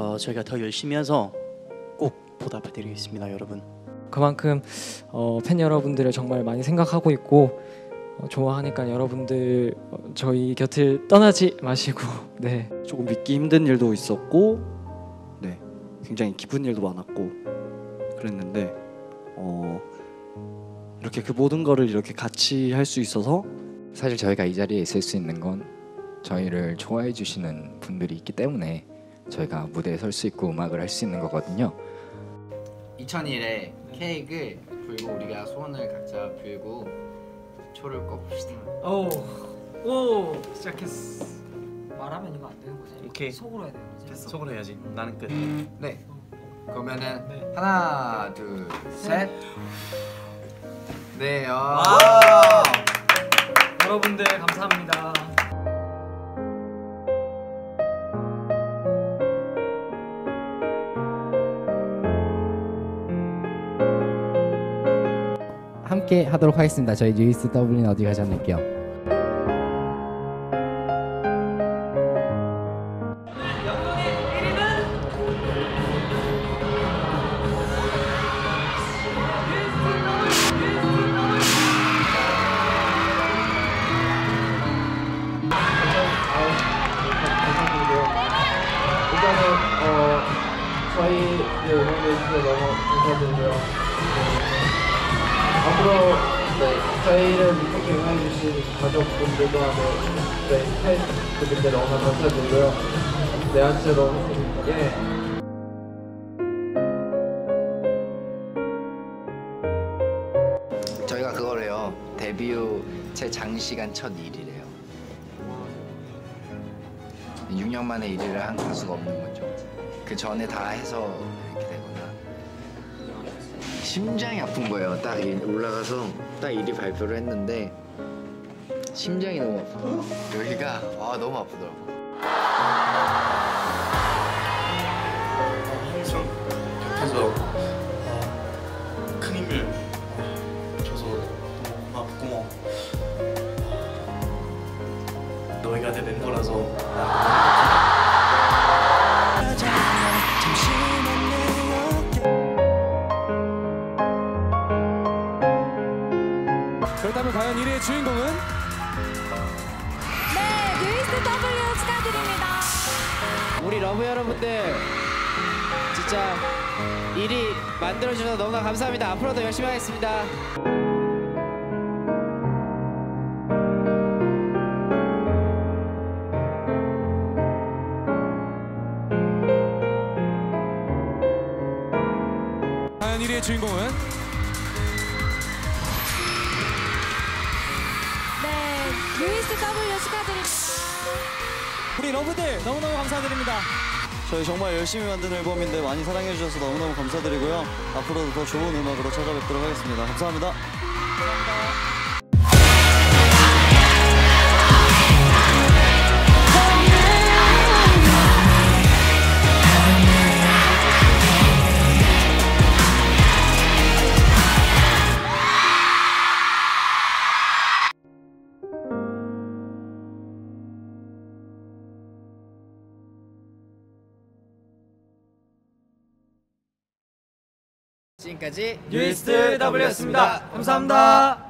어, 저희가 더 열심히 해서 꼭 보답해 드리겠습니다, 여러분. 그만큼 어, 팬 여러분들을 정말 많이 생각하고 있고 어, 좋아하니까 여러분들 어, 저희 곁을 떠나지 마시고 네 조금 믿기 힘든 일도 있었고 네 굉장히 기쁜 일도 많았고 그랬는데 어 이렇게 그 모든 거를 이렇게 같이 할 수 있어서 사실 저희가 이 자리에 있을 수 있는 건 저희를 좋아해 주시는 분들이 있기 때문에 저희가 무대에 설 수 있고 음악을 할 수 있는 거거든요. 2001에 케이크를 불고 우리가 소원을 각자 빌고 초를 꺼봅시다. 오, 오 시작했어. 말하면 이거 안 되는 거지. 오케이. 속으로 해야 되는 거지. 속으로 해야지. 나는 끝. 네. 그러면은 네. 하나, 둘, 셋. 네. 어. 와. 여러분들 감사합니다. 함께 하도록 하겠습니다. 저희 뉴이스 더블린 어디 가지 않을게요. 어 주셔서 너무 감사드리고요. 앞으로 네, 저희를 이렇게 응원해 주신 가족분들도 하고 저희 팬분들 너무 감사드리고요. 네, 진짜 너무 예. 저희가 그거래요. 데뷔 후 제 장시간 첫 일이래요. 6년 만에 1위를 한 가수가 없는 거죠. 그 전에 다 해서. 심장이 아픈 거예요. 딱 이- 올라가서 딱 1위 발표를 했는데 심장이 너무 아파. 여기가 아 너무 아프더라고. 항상 곁에서 어, 큰 힘을 줘서 너무 고맙고 너희가 내 멤버라서 과연 1위의 주인공은 네, 뉴이스트 W 축하드립니다. 우리 러브 여러분들 진짜 1위 만들어주셔서 너무나 감사합니다. 앞으로도 열심히 하겠습니다. 과연 1위의 주인공은 네, 뉴이스트 W 축하드립니다. 우리 러브들 너무너무 감사드립니다. 저희 정말 열심히 만든 앨범인데 많이 사랑해 주셔서 너무너무 감사드리고요 앞으로도 더 좋은 음악으로 찾아뵙도록 하겠습니다 감사합니다. 지금까지 뉴이스트 W였습니다. 감사합니다.